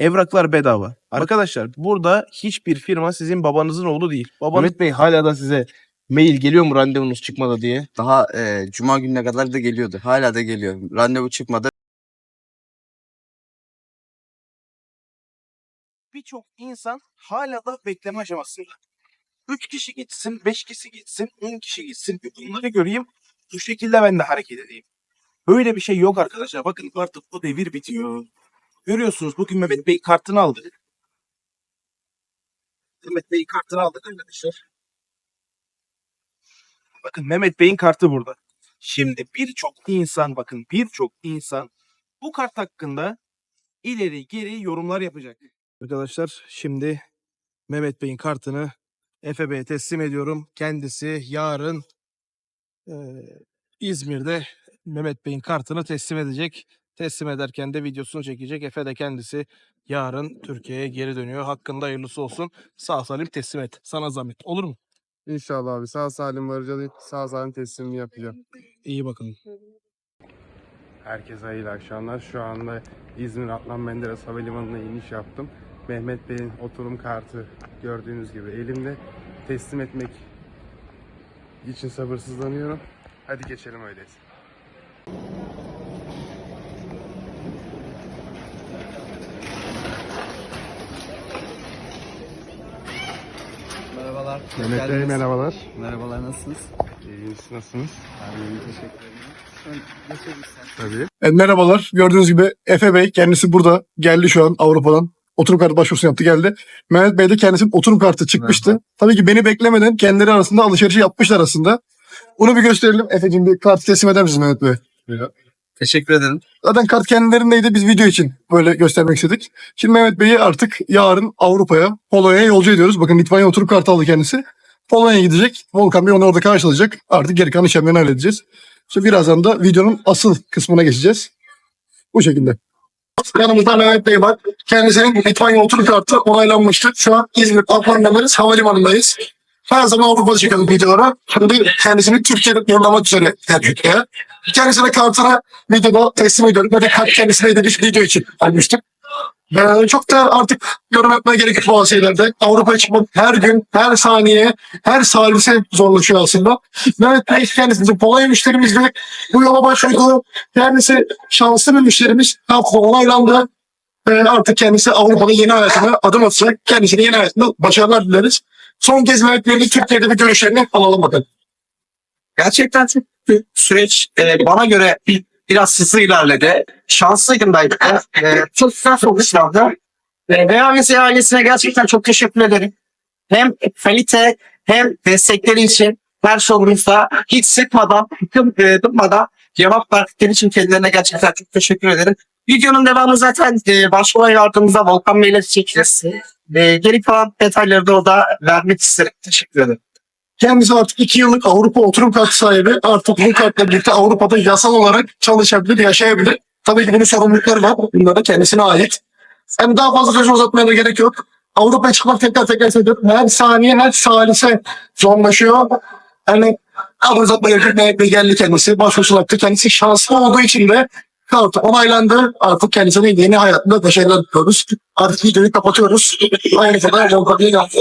Evraklar bedava. Arkadaşlar burada hiçbir firma sizin babanızın oğlu değil. Babanız Mehmet Bey hala da size mail geliyor mu randevunuz çıkmadı diye. Daha e, cuma gününe kadar da geliyordu. Hala da geliyor. Randevu çıkmadı. birçok insan hala da bekleme aşamasında. 3 kişi gitsin, 5 kişi gitsin, 10 kişi gitsin. Bir Bunları göreyim. Bu şekilde ben de hareket edeyim. Böyle bir şey yok arkadaşlar. Bakın artık bu devir bitiyor. Görüyorsunuz bugün Mehmet Bey kartını aldık. Mehmet Bey kartını aldık arkadaşlar. Bakın Mehmet Bey'in kartı burada. Şimdi birçok insan bakın birçok insan bu kart hakkında ileri geri yorumlar yapacak. Arkadaşlar şimdi Mehmet Bey'in kartını Efe teslim ediyorum. Kendisi yarın eee, İzmir'de Mehmet Bey'in kartını teslim edecek. Teslim ederken de videosunu çekecek. Efe de kendisi yarın Türkiye'ye geri dönüyor. Hakkında hayırlısı olsun. Sağ salim teslim et. Sana zahmet. Olur mu? İnşallah abi sağ salim varacağız. Sağ salim teslimini yapacağım. İyi bakalım. Herkese hayırlı akşamlar. Şu anda İzmir Adnan Menderes Havalimanı'na iniş yaptım. Mehmet Bey'in oturum kartı gördüğünüz gibi elimde. Teslim etmek için sabırsızlanıyorum. Hadi geçelim öyleyse. Merhabalar. Mehmet Bey merhabalar. Merhabalar nasılsınız? İyi siz nasılsınız? İyiyim teşekkür ederim. Tabii. E, merhabalar. Gördüğünüz gibi Efe Bey kendisi burada. Geldi şu an Avrupa'dan. Oturum kartı başvurusunu yaptı geldi. Mehmet Bey de kendisinin oturum kartı çıkmıştı. Tabii ki beni beklemeden kendileri arasında alışverişi yapmışlar aslında. Onu bir gösterelim. Efe'cim bir kart teslim eder misiniz Mehmet Bey? Teşekkür ederim. Zaten kart kendilerindeydi. Biz video için böyle göstermek istedik. Şimdi Mehmet Bey'i artık yarın Avrupa'ya, Polonya'ya yolcu ediyoruz. Bakın Litvanya oturum kartı aldı kendisi. Polonya'ya gidecek. Volkan Bey onu orada karşılayacak. Artık geri kalan işlemlerini halledeceğiz. İşte birazdan da videonun asıl kısmına geçeceğiz. Bu şekilde. Yanımızda Mehmet Bey var. Kendisinin Litvanya oturum kartı onaylanmıştı. Şu an İzmir Afran'dayız. Havalimanındayız. Her zaman Avrupa'da çekiyoruz videoları. Şimdi kendisini Türkiye'de yollamak üzere Türkiye'ye. Kendisine kartını videoda teslim ediyorum. Ve de kendisine bir video için almıştık. Ee, çok da artık yorum etmeye gerek yok bazı şeylerde. Avrupa'ya çıkmak her gün, her saniye, her salise zorlaşıyor aslında. Mehmet Bey kendisi Polonya müşterimizdi. Bu yola başvurdu. Kendisi şanslı bir müşterimiz. Tam onaylandı. Ee, artık kendisi Avrupa'da yeni hayatına adım atacak. Kendisine yeni hayatında başarılar dileriz. Son Bey'in Türkiye'de bir görüşlerini alalım bakın. gerçekten süreç e, bana göre bir, biraz hızlı ilerledi. Şanslıydım ben. E, e, çok güzel sonuçlandı. E, ailesi ailesine gerçekten çok teşekkür ederim. Hem kalite hem destekleri için her sorunuzda hiç sıkmadan, hüküm e, tutmadan cevap verdikleri için kendilerine gerçekten çok teşekkür ederim. Videonun devamı zaten e, başvuru yardımımıza Volkan Bey'le çekeceğiz. E, geri kalan detayları da orada vermek isterim. Teşekkür ederim. Kendisi artık iki yıllık Avrupa oturum kartı sahibi. Artık bu kartla birlikte Avrupa'da yasal olarak çalışabilir, yaşayabilir. Tabii ki bunun sorumlulukları var. Bunlar da kendisine ait. Hem daha fazla sözü uzatmaya da gerek yok. Avrupa'ya çıkmak tekrar tekrar söylüyorum. Her saniye, her salise zorlaşıyor. Yani ama uzatmaya gerek yok. Geldi kendisi. Başvurusu yaptı. Kendisi şanslı olduğu için de kartı onaylandı. Artık kendisine yeni hayatında başarılar diliyoruz. Artık videoyu kapatıyoruz. Aynı zamanda Volkan'ı yaptı.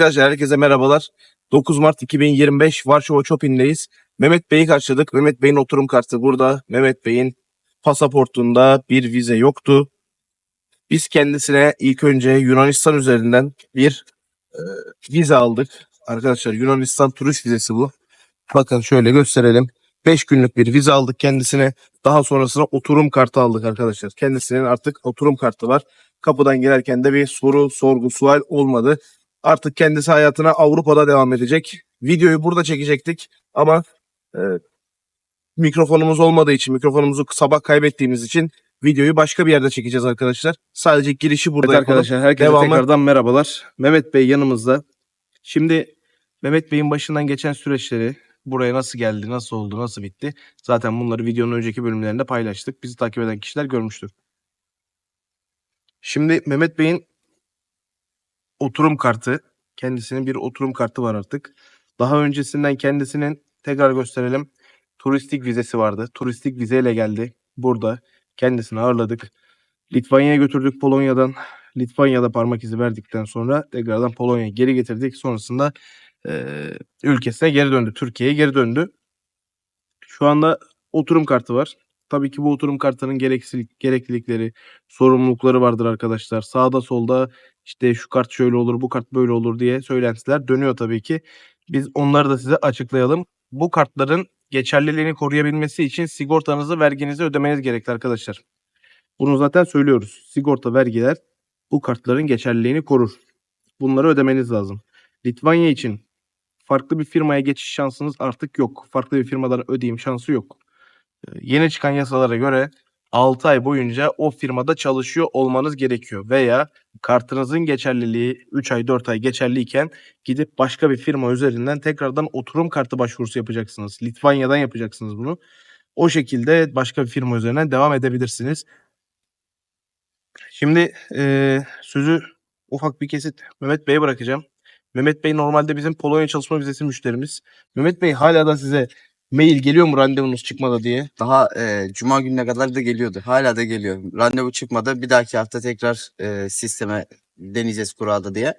Arkadaşlar herkese merhabalar. 9 Mart 2025 Varşova Chopin'deyiz. Mehmet Bey'i karşıladık. Mehmet Bey'in oturum kartı burada. Mehmet Bey'in pasaportunda bir vize yoktu. Biz kendisine ilk önce Yunanistan üzerinden bir e, vize aldık. Arkadaşlar Yunanistan turist vizesi bu. Bakın şöyle gösterelim. 5 günlük bir vize aldık kendisine. Daha sonrasında oturum kartı aldık arkadaşlar. Kendisinin artık oturum kartı var. Kapıdan girerken de bir soru, sorgu, sual olmadı. Artık kendisi hayatına Avrupa'da devam edecek. Videoyu burada çekecektik ama e, mikrofonumuz olmadığı için, mikrofonumuzu sabah kaybettiğimiz için videoyu başka bir yerde çekeceğiz arkadaşlar. Sadece girişi burada Evet yapalım. arkadaşlar herkese Devamı- tekrardan merhabalar. Mehmet Bey yanımızda. Şimdi Mehmet Bey'in başından geçen süreçleri buraya nasıl geldi, nasıl oldu, nasıl bitti? Zaten bunları videonun önceki bölümlerinde paylaştık. Bizi takip eden kişiler görmüştür. Şimdi Mehmet Bey'in oturum kartı, kendisinin bir oturum kartı var artık. Daha öncesinden kendisinin tekrar gösterelim. Turistik vizesi vardı. Turistik vizeyle geldi. Burada kendisini ağırladık. Litvanya'ya götürdük Polonya'dan. Litvanya'da parmak izi verdikten sonra tekrardan Polonya'ya geri getirdik. Sonrasında eee, ülkesine geri döndü. Türkiye'ye geri döndü. Şu anda oturum kartı var. Tabii ki bu oturum kartının gereksilik, gereklilikleri, sorumlulukları vardır arkadaşlar. Sağda solda işte şu kart şöyle olur, bu kart böyle olur diye söylentiler dönüyor tabii ki. Biz onları da size açıklayalım. Bu kartların geçerliliğini koruyabilmesi için sigortanızı, verginizi ödemeniz gerekli arkadaşlar. Bunu zaten söylüyoruz. Sigorta, vergiler bu kartların geçerliliğini korur. Bunları ödemeniz lazım. Litvanya için farklı bir firmaya geçiş şansınız artık yok. Farklı bir firmadan ödeyim şansı yok. Ee, Yeni çıkan yasalara göre 6 ay boyunca o firmada çalışıyor olmanız gerekiyor. Veya kartınızın geçerliliği 3 ay 4 ay geçerliyken gidip başka bir firma üzerinden tekrardan oturum kartı başvurusu yapacaksınız. Litvanya'dan yapacaksınız bunu. O şekilde başka bir firma üzerinden devam edebilirsiniz. Şimdi eee, sözü ufak bir kesit Mehmet Bey'e bırakacağım. Mehmet Bey normalde bizim Polonya çalışma vizesi müşterimiz. Mehmet Bey hala da size mail geliyor mu randevunuz çıkmadı diye. Daha e, cuma gününe kadar da geliyordu. Hala da geliyor. Randevu çıkmadı. Bir dahaki hafta tekrar e, sisteme deneyeceğiz kurada diye.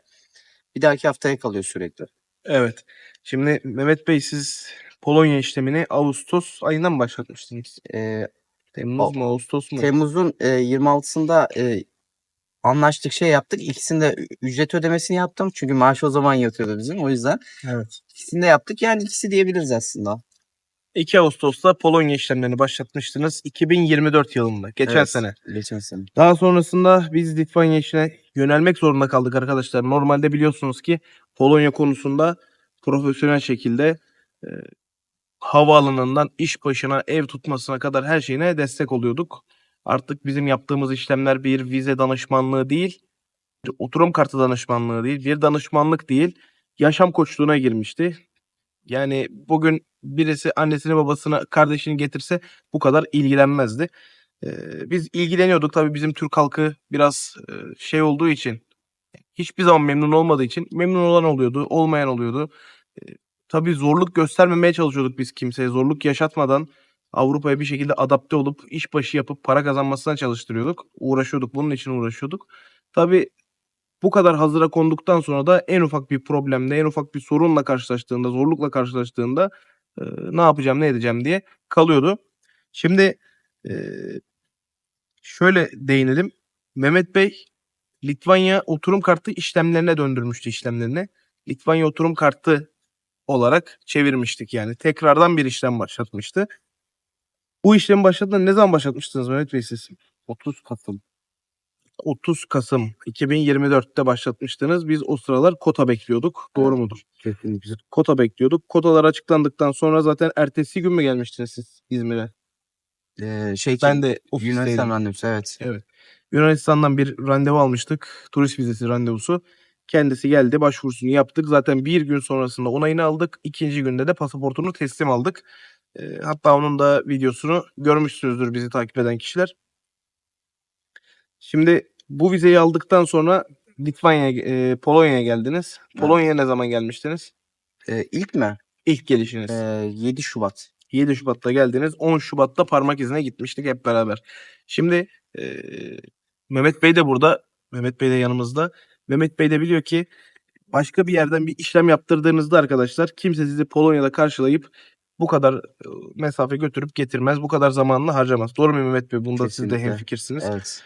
Bir dahaki haftaya kalıyor sürekli. Evet. Şimdi Mehmet Bey siz Polonya işlemini Ağustos ayından mı başlatmıştınız? E, Temmuz O- mu Ağustos mu? Temmuz'un e, 26'sında e, anlaştık şey yaptık. İkisinde ücret ödemesini yaptım. Çünkü maaş o zaman yatıyordu bizim. O yüzden evet. ikisini de yaptık. Yani ikisi diyebiliriz aslında. 2 Ağustos'ta Polonya işlemlerini başlatmıştınız 2024 yılında geçen Evet, sene. Geçen sene. Daha sonrasında biz Litvanya işine yönelmek zorunda kaldık arkadaşlar. Normalde biliyorsunuz ki Polonya konusunda profesyonel şekilde e, havaalanından iş başına ev tutmasına kadar her şeyine destek oluyorduk. Artık bizim yaptığımız işlemler bir vize danışmanlığı değil, oturum kartı danışmanlığı değil, bir danışmanlık değil, yaşam koçluğuna girmişti. Yani bugün birisi annesini babasını kardeşini getirse bu kadar ilgilenmezdi. Biz ilgileniyorduk tabii bizim Türk halkı biraz şey olduğu için hiçbir zaman memnun olmadığı için memnun olan oluyordu, olmayan oluyordu. Ee, tabii zorluk göstermemeye çalışıyorduk biz kimseye. Zorluk yaşatmadan Avrupa'ya bir şekilde adapte olup işbaşı yapıp para kazanmasına çalıştırıyorduk. Uğraşıyorduk, bunun için uğraşıyorduk. Tabii bu kadar hazıra konduktan sonra da en ufak bir problemde, en ufak bir sorunla karşılaştığında, zorlukla karşılaştığında e, ne yapacağım, ne edeceğim diye kalıyordu. Şimdi e, şöyle değinelim. Mehmet Bey Litvanya oturum kartı işlemlerine döndürmüştü işlemlerini. Litvanya oturum kartı olarak çevirmiştik yani. Tekrardan bir işlem başlatmıştı. Bu işlemi başladığında ne zaman başlatmıştınız Mehmet Bey siz? 30 Kasım. 30 Kasım 2024'te başlatmıştınız. Biz o sıralar kota bekliyorduk. Doğru mudur? Kesinlikle. Kota bekliyorduk. Kotalar açıklandıktan sonra zaten ertesi gün mü gelmiştiniz siz İzmir'e? Ee, şey Ben de ofisteydim. Yunanistan randevusu evet. Yunanistan'dan bir randevu almıştık. Turist vizesi randevusu. Kendisi geldi başvurusunu yaptık. Zaten bir gün sonrasında onayını aldık. İkinci günde de pasaportunu teslim aldık. Ee, hatta onun da videosunu görmüşsünüzdür bizi takip eden kişiler. Şimdi bu vizeyi aldıktan sonra Litvanya'ya, e, Polonya'ya geldiniz. Polonya'ya ne zaman gelmiştiniz? Ee, ilk mi? İlk gelişiniz. Ee, 7 Şubat. 7 Şubat'ta geldiniz. 10 Şubat'ta parmak izine gitmiştik hep beraber. Şimdi eee, Mehmet Bey de burada. Mehmet Bey de yanımızda. Mehmet Bey de biliyor ki başka bir yerden bir işlem yaptırdığınızda arkadaşlar kimse sizi Polonya'da karşılayıp bu kadar e, mesafe götürüp getirmez. Bu kadar zamanını harcamaz. Doğru mu Mehmet Bey? Bunda siz de Kesinlikle. hemfikirsiniz. Evet.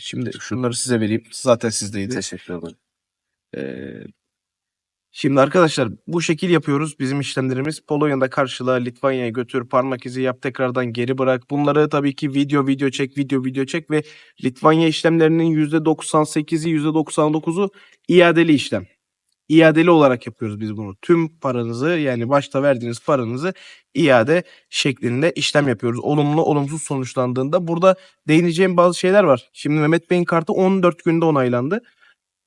Şimdi şunları size vereyim. Zaten sizdeydi. Teşekkür ederim. Ee, Şimdi arkadaşlar bu şekil yapıyoruz bizim işlemlerimiz. Polonya'da karşıla, Litvanya'ya götür, parmak izi yap, tekrardan geri bırak. Bunları tabii ki video video çek, video video çek ve Litvanya işlemlerinin %98'i, %99'u iadeli işlem. İadeli olarak yapıyoruz biz bunu. Tüm paranızı yani başta verdiğiniz paranızı iade şeklinde işlem yapıyoruz. Olumlu olumsuz sonuçlandığında burada değineceğim bazı şeyler var. Şimdi Mehmet Bey'in kartı 14 günde onaylandı.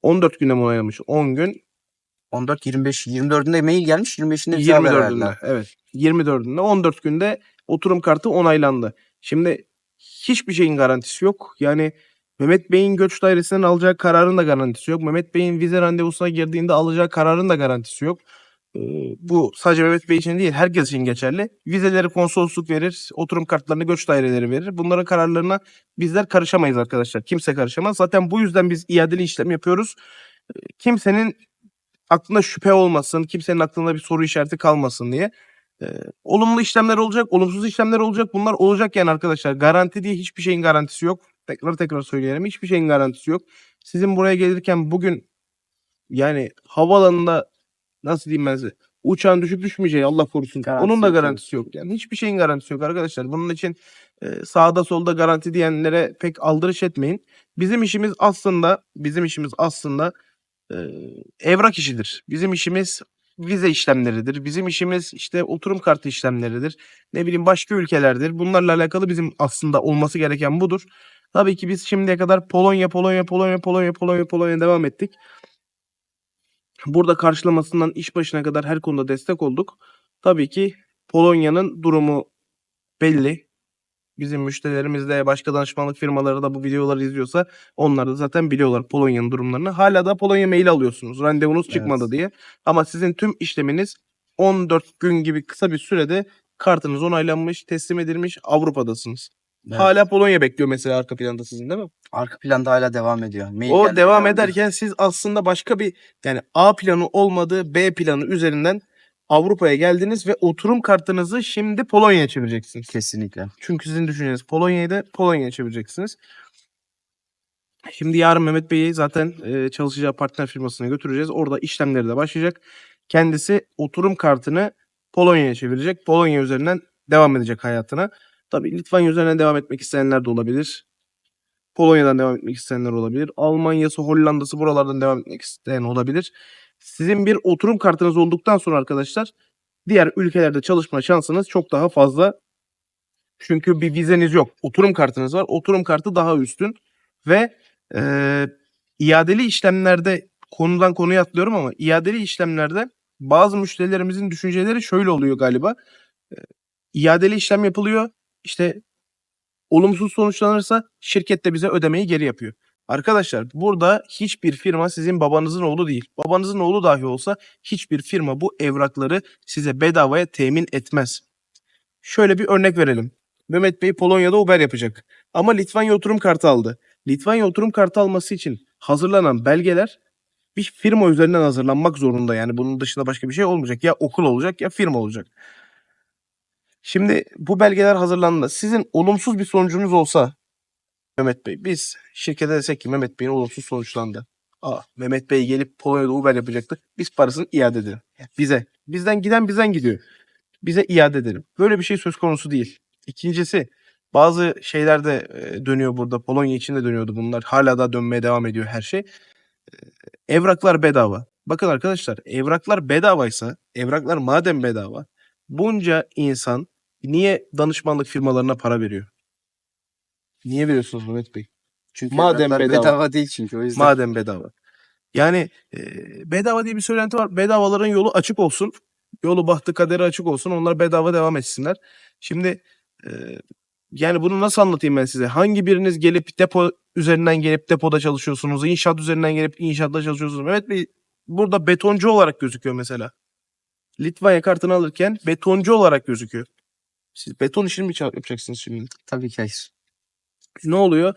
14 günde mi onaylanmış? 10 gün 14 25 24'ünde mail gelmiş 25'inde bize haber 24'ünde verdiler. evet. 24'ünde 14 günde oturum kartı onaylandı. Şimdi hiçbir şeyin garantisi yok. Yani Mehmet Bey'in göç dairesinden alacağı kararın da garantisi yok. Mehmet Bey'in vize randevusuna girdiğinde alacağı kararın da garantisi yok. Ee, bu sadece Mehmet Bey için değil herkes için geçerli. Vizeleri konsolosluk verir, oturum kartlarını göç daireleri verir. Bunların kararlarına bizler karışamayız arkadaşlar. Kimse karışamaz. Zaten bu yüzden biz iadeli işlem yapıyoruz. Ee, Kimsenin aklında şüphe olmasın, kimsenin aklında bir soru işareti kalmasın diye. Ee, olumlu işlemler olacak, olumsuz işlemler olacak. Bunlar olacak yani arkadaşlar. Garanti diye hiçbir şeyin garantisi yok. Tekrar tekrar söyleyelim. Hiçbir şeyin garantisi yok. Sizin buraya gelirken bugün yani havaalanında nasıl diyeyim ben size uçağın düşüp düşmeyeceği Allah korusun. Garantisi Onun da yok, garantisi yok. Yani hiçbir şeyin garantisi yok arkadaşlar. Bunun için e, sağda solda garanti diyenlere pek aldırış etmeyin. Bizim işimiz aslında bizim işimiz aslında e, evrak işidir. Bizim işimiz vize işlemleridir. Bizim işimiz işte oturum kartı işlemleridir. Ne bileyim başka ülkelerdir. Bunlarla alakalı bizim aslında olması gereken budur. Tabii ki biz şimdiye kadar Polonya, Polonya, Polonya, Polonya, Polonya, Polonya devam ettik. Burada karşılamasından iş başına kadar her konuda destek olduk. Tabii ki Polonya'nın durumu belli. Bizim müşterilerimiz de başka danışmanlık firmaları da bu videoları izliyorsa onlar da zaten biliyorlar Polonya'nın durumlarını. Hala da Polonya maili alıyorsunuz. Randevunuz çıkmadı Evet. diye. Ama sizin tüm işleminiz 14 gün gibi kısa bir sürede kartınız onaylanmış, teslim edilmiş, Avrupa'dasınız. Evet. Hala Polonya bekliyor mesela arka planda sizin değil mi? Arka planda hala devam ediyor. Mail O geldi, devam ediyor. ederken siz aslında başka bir yani A planı olmadığı B planı üzerinden Avrupa'ya geldiniz ve oturum kartınızı şimdi Polonya'ya çevireceksiniz. Kesinlikle. Çünkü sizin düşünceniz Polonya'yı da Polonya'ya çevireceksiniz. Şimdi yarın Mehmet Bey'i zaten e, çalışacağı partner firmasına götüreceğiz. Orada işlemleri de başlayacak. Kendisi oturum kartını Polonya'ya çevirecek. Polonya üzerinden devam edecek hayatına. Tabii Litvanya üzerinden devam etmek isteyenler de olabilir. Polonya'dan devam etmek isteyenler olabilir. Almanya'sı, Hollanda'sı buralardan devam etmek isteyen olabilir. Sizin bir oturum kartınız olduktan sonra arkadaşlar diğer ülkelerde çalışma şansınız çok daha fazla. Çünkü bir vizeniz yok. Oturum kartınız var. Oturum kartı daha üstün ve eee, iadeli işlemlerde konudan konuya atlıyorum ama iadeli işlemlerde bazı müşterilerimizin düşünceleri şöyle oluyor galiba. Eee, iadeli işlem yapılıyor. İşte olumsuz sonuçlanırsa şirket de bize ödemeyi geri yapıyor. Arkadaşlar burada hiçbir firma sizin babanızın oğlu değil. Babanızın oğlu dahi olsa hiçbir firma bu evrakları size bedavaya temin etmez. Şöyle bir örnek verelim. Mehmet Bey Polonya'da Uber yapacak. Ama Litvanya oturum kartı aldı. Litvanya oturum kartı alması için hazırlanan belgeler bir firma üzerinden hazırlanmak zorunda. Yani bunun dışında başka bir şey olmayacak. Ya okul olacak ya firma olacak. Şimdi bu belgeler hazırlandı. Sizin olumsuz bir sonucunuz olsa Mehmet Bey biz şirkete desek ki Mehmet Bey'in olumsuz sonuçlandı. Aa, Mehmet Bey gelip Polonya'da Uber yapacaktı. Biz parasını iade edelim. Bize. Bizden giden bizden gidiyor. Bize iade edelim. Böyle bir şey söz konusu değil. İkincisi bazı şeyler de e, dönüyor burada. Polonya için de dönüyordu bunlar. Hala da dönmeye devam ediyor her şey. E, Evraklar bedava. Bakın arkadaşlar evraklar bedavaysa, evraklar madem bedava, bunca insan niye danışmanlık firmalarına para veriyor? Niye veriyorsunuz Mehmet Bey? Çünkü Madem evraklar bedava. değil çünkü o yüzden. Madem bedava. Yani e, bedava diye bir söylenti var. Bedavaların yolu açık olsun. Yolu bahtı kaderi açık olsun. Onlar bedava devam etsinler. Şimdi e, yani bunu nasıl anlatayım ben size? Hangi biriniz gelip depo üzerinden gelip depoda çalışıyorsunuz? İnşaat üzerinden gelip inşaatta çalışıyorsunuz? Mehmet Bey burada betoncu olarak gözüküyor mesela. Litvanya kartını alırken betoncu olarak gözüküyor. Siz beton işini mi yapacaksınız şimdi? Tabii ki hayır. ne oluyor?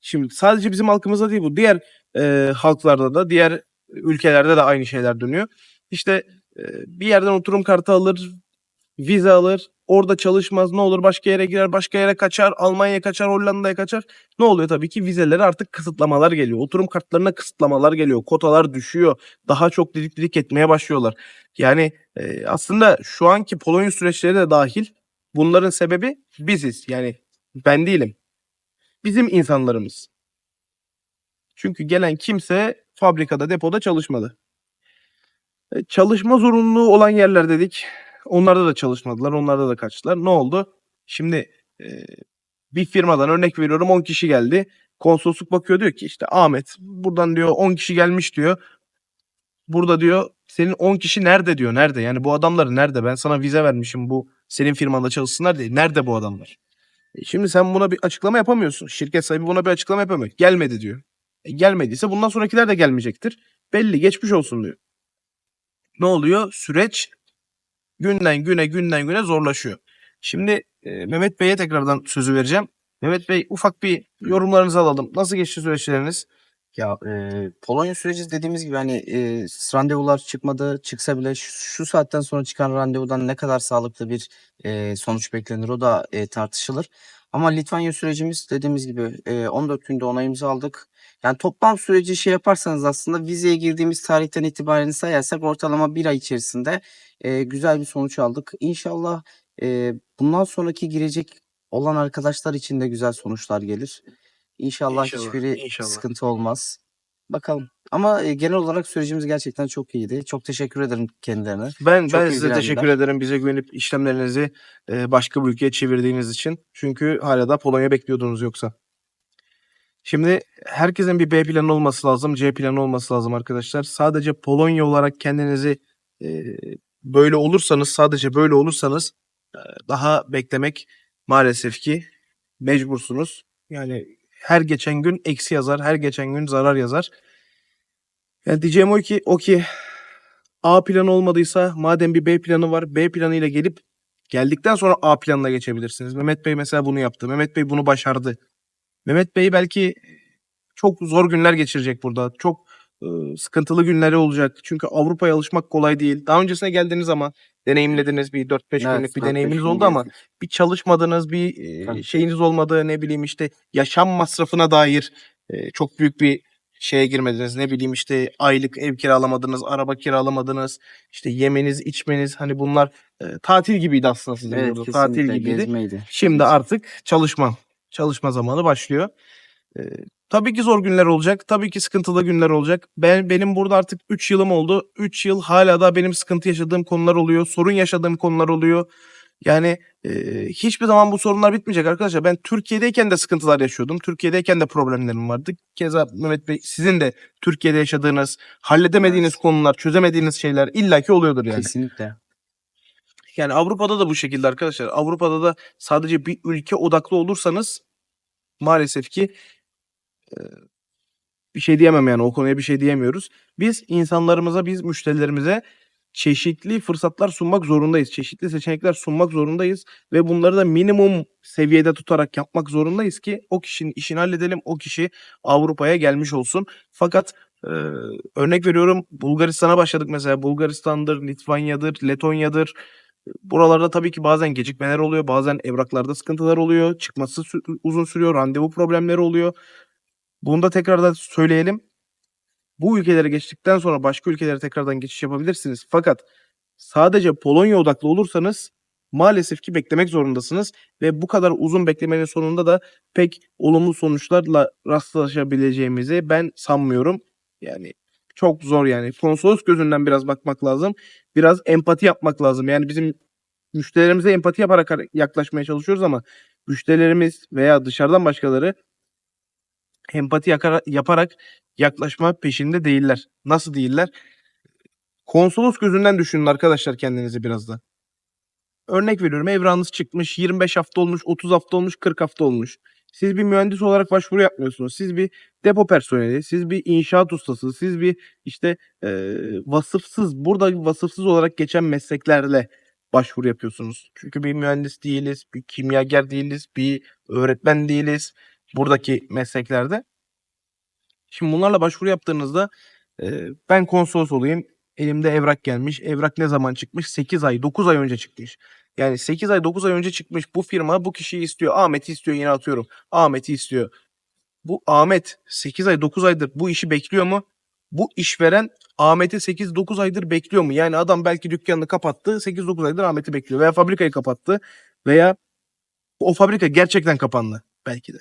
Şimdi sadece bizim halkımızda değil bu. Diğer e, halklarda da, diğer ülkelerde de aynı şeyler dönüyor. İşte e, bir yerden oturum kartı alır, vize alır, orada çalışmaz, ne olur başka yere girer, başka yere kaçar, Almanya'ya kaçar, Hollanda'ya kaçar. Ne oluyor tabii ki vizelere artık kısıtlamalar geliyor. Oturum kartlarına kısıtlamalar geliyor. Kotalar düşüyor. Daha çok didik didik etmeye başlıyorlar. Yani e, aslında şu anki Polonya süreçleri de dahil bunların sebebi biziz. Yani ben değilim bizim insanlarımız. Çünkü gelen kimse fabrikada, depoda çalışmadı. E, Çalışma zorunluluğu olan yerler dedik. Onlarda da çalışmadılar, onlarda da kaçtılar. Ne oldu? Şimdi e, bir firmadan örnek veriyorum 10 kişi geldi. Konsolosluk bakıyor diyor ki işte Ahmet buradan diyor 10 kişi gelmiş diyor. Burada diyor senin 10 kişi nerede diyor. Nerede? Yani bu adamlar nerede? Ben sana vize vermişim bu senin firmanda çalışsınlar diye. Nerede bu adamlar? E Şimdi sen buna bir açıklama yapamıyorsun. Şirket sahibi buna bir açıklama yapamıyor. Gelmedi diyor. E gelmediyse bundan sonrakiler de gelmeyecektir. Belli geçmiş olsun diyor. ne oluyor? Süreç günden güne günden güne zorlaşıyor. Şimdi e, Mehmet Bey'e tekrardan sözü vereceğim. Mehmet Bey ufak bir yorumlarınızı alalım. Nasıl geçti süreçleriniz? Ya e, Polonya süreci dediğimiz gibi hani e, randevular çıkmadı. Çıksa bile şu, şu saatten sonra çıkan randevudan ne kadar sağlıklı bir e, sonuç beklenir o da e, tartışılır. Ama Litvanya sürecimiz dediğimiz gibi e, 14 günde onayımızı aldık. Yani toplam süreci şey yaparsanız aslında vizeye girdiğimiz tarihten itibaren sayarsak ortalama bir ay içerisinde e, güzel bir sonuç aldık. İnşallah e, bundan sonraki girecek olan arkadaşlar için de güzel sonuçlar gelir. İnşallah, İnşallah, hiçbiri inşallah. sıkıntı olmaz. Bakalım. Ama e, genel olarak sürecimiz gerçekten çok iyiydi. Çok teşekkür ederim kendilerine. Ben Çok ben size ilgilendiler. teşekkür ederim bize güvenip işlemlerinizi e, başka bir ülkeye çevirdiğiniz için. Çünkü hala da Polonya bekliyordunuz yoksa. Şimdi herkesin bir B planı olması lazım, C planı olması lazım arkadaşlar. Sadece Polonya olarak kendinizi e, böyle olursanız, sadece böyle olursanız e, daha beklemek maalesef ki mecbursunuz. Yani her geçen gün eksi yazar, her geçen gün zarar yazar. Yani diyeceğim o ki, o ki A planı olmadıysa madem bir B planı var B planıyla gelip geldikten sonra A planına geçebilirsiniz. Mehmet Bey mesela bunu yaptı. Mehmet Bey bunu başardı. Mehmet Bey belki çok zor günler geçirecek burada. Çok sıkıntılı günleri olacak. Çünkü Avrupa'ya alışmak kolay değil. Daha öncesine geldiniz ama deneyimlediniz bir 4-5 Evet, günlük bir 4-5 deneyiminiz oldu ama bir çalışmadınız, bir e, şeyiniz olmadı, ne bileyim işte yaşam masrafına dair e, çok büyük bir şeye girmediniz. Ne bileyim işte aylık ev kiralamadınız, araba kiralamadınız, işte yemeniz, içmeniz hani bunlar e, tatil gibiydi aslında sizin Evet burada. Tatil gibiydi. gezmeydi. Şimdi artık çalışma. Çalışma zamanı başlıyor. Tabii ki zor günler olacak. Tabii ki sıkıntılı günler olacak. Ben benim burada artık 3 yılım oldu. 3 yıl hala da benim sıkıntı yaşadığım konular oluyor. Sorun yaşadığım konular oluyor. Yani e, hiçbir zaman bu sorunlar bitmeyecek arkadaşlar. Ben Türkiye'deyken de sıkıntılar yaşıyordum. Türkiye'deyken de problemlerim vardı. Keza Mehmet Bey sizin de Türkiye'de yaşadığınız, halledemediğiniz konular, çözemediğiniz şeyler illaki oluyordur yani. Kesinlikle. Yani Avrupa'da da bu şekilde arkadaşlar. Avrupa'da da sadece bir ülke odaklı olursanız maalesef ki bir şey diyemem yani o konuya bir şey diyemiyoruz. Biz insanlarımıza, biz müşterilerimize çeşitli fırsatlar sunmak zorundayız. Çeşitli seçenekler sunmak zorundayız ve bunları da minimum seviyede tutarak yapmak zorundayız ki o kişinin işini halledelim. O kişi Avrupa'ya gelmiş olsun. Fakat e, örnek veriyorum Bulgaristan'a başladık mesela. Bulgaristan'dır, Litvanya'dır, Letonya'dır. Buralarda tabii ki bazen gecikmeler oluyor. Bazen evraklarda sıkıntılar oluyor. Çıkması uzun sürüyor. Randevu problemleri oluyor. Bunu da tekrardan söyleyelim. Bu ülkelere geçtikten sonra başka ülkelere tekrardan geçiş yapabilirsiniz. Fakat sadece Polonya odaklı olursanız maalesef ki beklemek zorundasınız ve bu kadar uzun beklemenin sonunda da pek olumlu sonuçlarla rastlaşabileceğimizi ben sanmıyorum. Yani çok zor yani. Konsolos gözünden biraz bakmak lazım. Biraz empati yapmak lazım. Yani bizim müşterilerimize empati yaparak yaklaşmaya çalışıyoruz ama müşterilerimiz veya dışarıdan başkaları empati yaparak yaklaşma peşinde değiller. Nasıl değiller? Konsolos gözünden düşünün arkadaşlar kendinizi biraz da. Örnek veriyorum evrağınız çıkmış 25 hafta olmuş 30 hafta olmuş 40 hafta olmuş. Siz bir mühendis olarak başvuru yapmıyorsunuz. Siz bir depo personeli, siz bir inşaat ustası, siz bir işte eee, vasıfsız, burada vasıfsız olarak geçen mesleklerle başvuru yapıyorsunuz. Çünkü bir mühendis değiliz, bir kimyager değiliz, bir öğretmen değiliz buradaki mesleklerde. Şimdi bunlarla başvuru yaptığınızda eee, ben konsolos olayım. Elimde evrak gelmiş. Evrak ne zaman çıkmış? 8 ay, 9 ay önce çıkmış. Yani 8 ay, 9 ay önce çıkmış. Bu firma bu kişiyi istiyor. Ahmet'i istiyor yine atıyorum. Ahmet'i istiyor. Bu Ahmet 8 ay, 9 aydır bu işi bekliyor mu? Bu işveren Ahmet'i 8-9 aydır bekliyor mu? Yani adam belki dükkanını kapattı. 8-9 aydır Ahmet'i bekliyor. Veya fabrikayı kapattı. Veya o fabrika gerçekten kapandı. Belki de.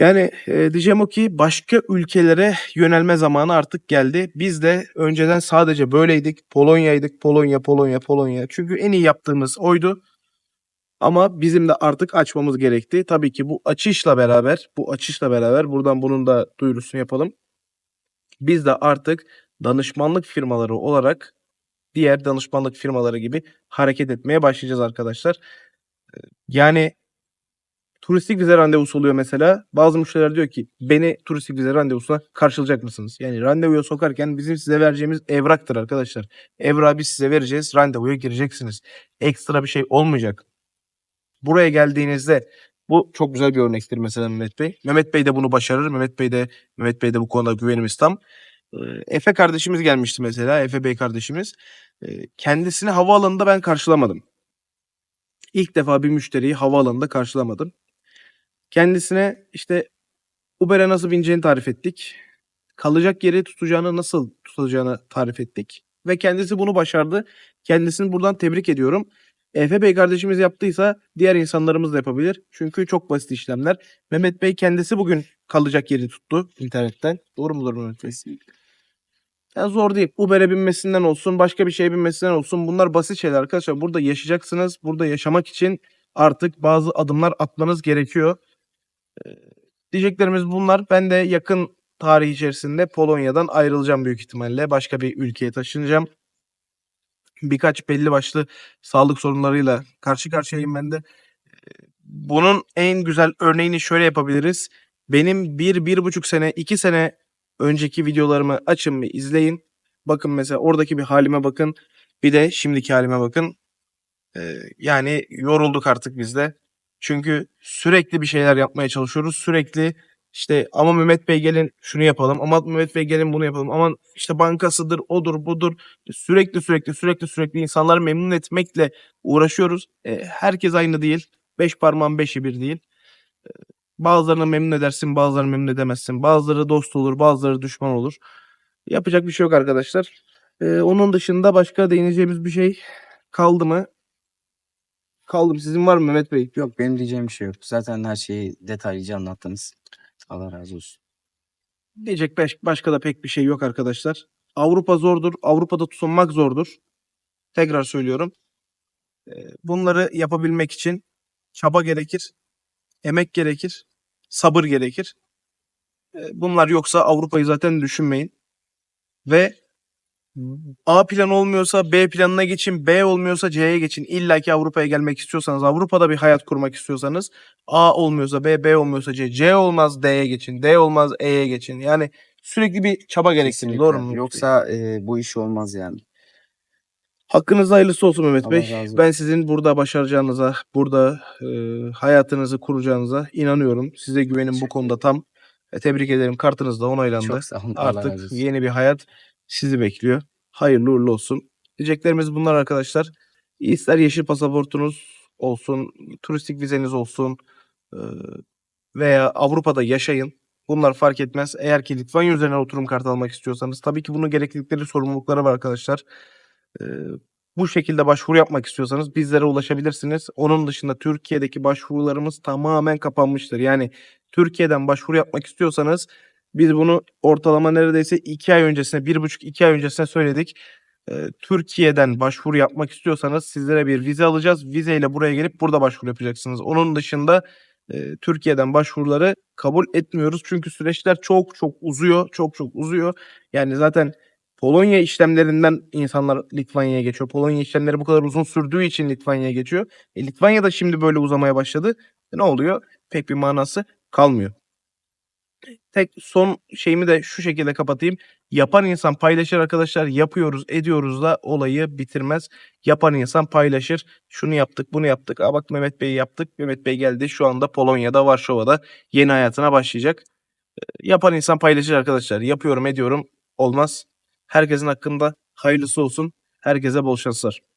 Yani e, diyeceğim o ki başka ülkelere yönelme zamanı artık geldi. Biz de önceden sadece böyleydik. Polonya'ydık. Polonya, Polonya, Polonya. Çünkü en iyi yaptığımız oydu. Ama bizim de artık açmamız gerekti. Tabii ki bu açışla beraber, bu açışla beraber buradan bunun da duyurusunu yapalım. Biz de artık danışmanlık firmaları olarak diğer danışmanlık firmaları gibi hareket etmeye başlayacağız arkadaşlar. Yani turistik vize randevusu oluyor mesela. Bazı müşteriler diyor ki beni turistik vize randevusuna karşılayacak mısınız? Yani randevuya sokarken bizim size vereceğimiz evraktır arkadaşlar. Evrağı biz size vereceğiz. Randevuya gireceksiniz. Ekstra bir şey olmayacak. Buraya geldiğinizde bu çok güzel bir örnektir mesela Mehmet Bey. Mehmet Bey de bunu başarır. Mehmet Bey de Mehmet Bey de bu konuda güvenimiz tam. Ee, Efe kardeşimiz gelmişti mesela. Efe Bey kardeşimiz. Ee, Kendisini havaalanında ben karşılamadım. İlk defa bir müşteriyi havaalanında karşılamadım. Kendisine işte Uber'e nasıl bineceğini tarif ettik. Kalacak yeri tutacağını nasıl tutacağını tarif ettik. Ve kendisi bunu başardı. Kendisini buradan tebrik ediyorum. Efe Bey kardeşimiz yaptıysa diğer insanlarımız da yapabilir. Çünkü çok basit işlemler. Mehmet Bey kendisi bugün kalacak yeri tuttu internetten. Doğru mudur Mehmet Bey? Ya zor değil. Uber'e binmesinden olsun, başka bir şeye binmesinden olsun. Bunlar basit şeyler arkadaşlar. Burada yaşayacaksınız. Burada yaşamak için artık bazı adımlar atmanız gerekiyor. Diyeceklerimiz bunlar. Ben de yakın tarih içerisinde Polonya'dan ayrılacağım büyük ihtimalle. Başka bir ülkeye taşınacağım. Birkaç belli başlı sağlık sorunlarıyla karşı karşıyayım ben de. Bunun en güzel örneğini şöyle yapabiliriz. Benim bir, bir buçuk sene, iki sene önceki videolarımı açın bir izleyin. Bakın mesela oradaki bir halime bakın. Bir de şimdiki halime bakın. Ee, yani yorulduk artık biz de. Çünkü sürekli bir şeyler yapmaya çalışıyoruz. Sürekli işte ama Mehmet Bey gelin şunu yapalım. Ama Mehmet Bey gelin bunu yapalım. Ama işte bankasıdır, odur, budur. Sürekli sürekli sürekli sürekli insanları memnun etmekle uğraşıyoruz. Ee, herkes aynı değil. Beş parmağın beşi bir değil. Ee, Bazılarını memnun edersin, bazılarını memnun edemezsin. Bazıları dost olur, bazıları düşman olur. Yapacak bir şey yok arkadaşlar. Ee, onun dışında başka değineceğimiz bir şey kaldı mı? Kaldım. Sizin var mı Mehmet Bey? Yok benim diyeceğim bir şey yok. Zaten her şeyi detaylıca anlattınız. Allah razı olsun. Diyecek baş- başka da pek bir şey yok arkadaşlar. Avrupa zordur. Avrupa'da tutunmak zordur. Tekrar söylüyorum. Ee, Bunları yapabilmek için çaba gerekir. Emek gerekir. Sabır gerekir. Ee, Bunlar yoksa Avrupa'yı zaten düşünmeyin. Ve A plan olmuyorsa B planına geçin. B olmuyorsa C'ye geçin. İlla ki Avrupa'ya gelmek istiyorsanız, Avrupa'da bir hayat kurmak istiyorsanız A olmuyorsa B, B olmuyorsa C, C olmaz D'ye geçin. D olmaz E'ye geçin. Yani sürekli bir çaba gerektirir. Doğru mu? Yoksa e, bu iş olmaz yani. Hakkınızda hayırlısı olsun Mehmet Allah Bey. razı. Ben sizin burada başaracağınıza, burada e, hayatınızı kuracağınıza inanıyorum. Size güvenim bu konuda tam. E, tebrik ederim. Kartınız da onaylandı. Çok sağ olun. Allah razı Artık olsun. yeni bir hayat sizi bekliyor. Hayırlı uğurlu olsun. Diyeceklerimiz bunlar arkadaşlar. İster yeşil pasaportunuz olsun, turistik vizeniz olsun e, veya Avrupa'da yaşayın. Bunlar fark etmez. Eğer ki Litvanya üzerine oturum kartı almak istiyorsanız tabii ki bunun gereklilikleri, sorumlulukları var arkadaşlar. E, bu şekilde başvuru yapmak istiyorsanız bizlere ulaşabilirsiniz. Onun dışında Türkiye'deki başvurularımız tamamen kapanmıştır. Yani Türkiye'den başvuru yapmak istiyorsanız biz bunu ortalama neredeyse 2 ay öncesine, 1,5-2 ay öncesine söyledik. Ee, Türkiye'den başvuru yapmak istiyorsanız sizlere bir vize alacağız. Vizeyle buraya gelip burada başvuru yapacaksınız. Onun dışında e, Türkiye'den başvuruları kabul etmiyoruz. Çünkü süreçler çok çok uzuyor. Çok çok uzuyor. Yani zaten Polonya işlemlerinden insanlar Litvanya'ya geçiyor. Polonya işlemleri bu kadar uzun sürdüğü için Litvanya'ya geçiyor. E, Litvanya da şimdi böyle uzamaya başladı. E, ne oluyor? Pek bir manası kalmıyor. Tek son şeyimi de şu şekilde kapatayım. Yapan insan paylaşır arkadaşlar. Yapıyoruz, ediyoruz da olayı bitirmez. Yapan insan paylaşır. Şunu yaptık, bunu yaptık. Aa bak Mehmet Bey'i yaptık. Mehmet Bey geldi. Şu anda Polonya'da, Varşova'da yeni hayatına başlayacak. E, Yapan insan paylaşır arkadaşlar. Yapıyorum, ediyorum. Olmaz. Herkesin hakkında hayırlısı olsun. Herkese bol şanslar.